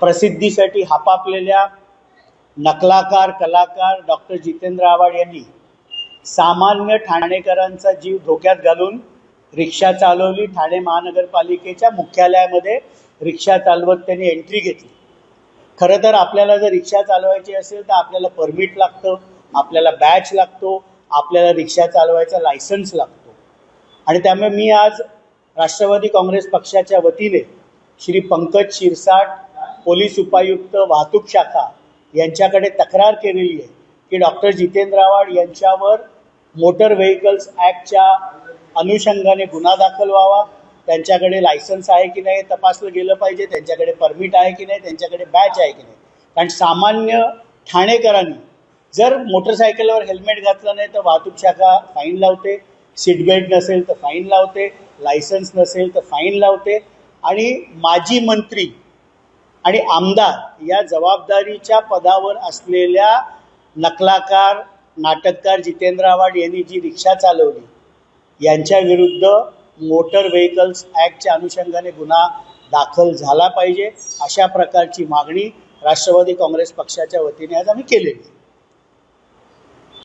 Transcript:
प्रसिद्धीसाठी हापापलेल्या नकलाकार कलाकार डॉक्टर जितेंद्र आव्हाड यांनी सामान्य ठाणेकरांचा जीव धोक्यात घालून रिक्षा चालवली. ठाणे महानगरपालिकेच्या मुख्यालयामध्ये रिक्षा चालवत त्यांनी एंट्री घेतली. खरं तर आपल्याला जर रिक्षा चालवायची असेल तर आपल्याला परमिट लागतं आपल्याला बॅच लागतो आपल्याला रिक्षा चालवायचा लायसन्स लागतो. आणि त्यामुळे मी आज राष्ट्रवादी काँग्रेस पक्षाच्या वतीने श्री पंकज शिरसाट पोलीस उपायुक्त वाहतूक शाखा यांच्याकडे तक्रार केलेली आहे की डॉक्टर जितेंद्र आव्हाड यांच्यावर मोटर व्हेकल्स ॲक्टच्या अनुषंगाने गुन्हा दाखल व्हावा त्यांच्याकडे लायसन्स आहे की नाही तपासलं गेलं पाहिजे त्यांच्याकडे परमिट आहे की नाही त्यांच्याकडे बॅच आहे की नाही? कारण सामान्य ठाणेकरांनी जर मोटरसायकलवर हेल्मेट घातलं नाही तर वाहतूक शाखा फाईन लावते सीट बेल्ट नसेल तर फाईन लावते लायसन्स नसेल तर फाईन लावते आणि माजी मंत्री आणि आमदार या जबाबदारीच्या पदावर असलेल्या नकलाकार नाटककार जितेंद्र आव्हाड यांनी जी रिक्षा चालवली यांच्या विरुद्ध मोटर व्हेकल्स ॲक्टच्या अनुषंगाने गुन्हा दाखल झाला पाहिजे अशा प्रकारची मागणी राष्ट्रवादी काँग्रेस पक्षाच्या वतीने आज आम्ही केलेली आहे.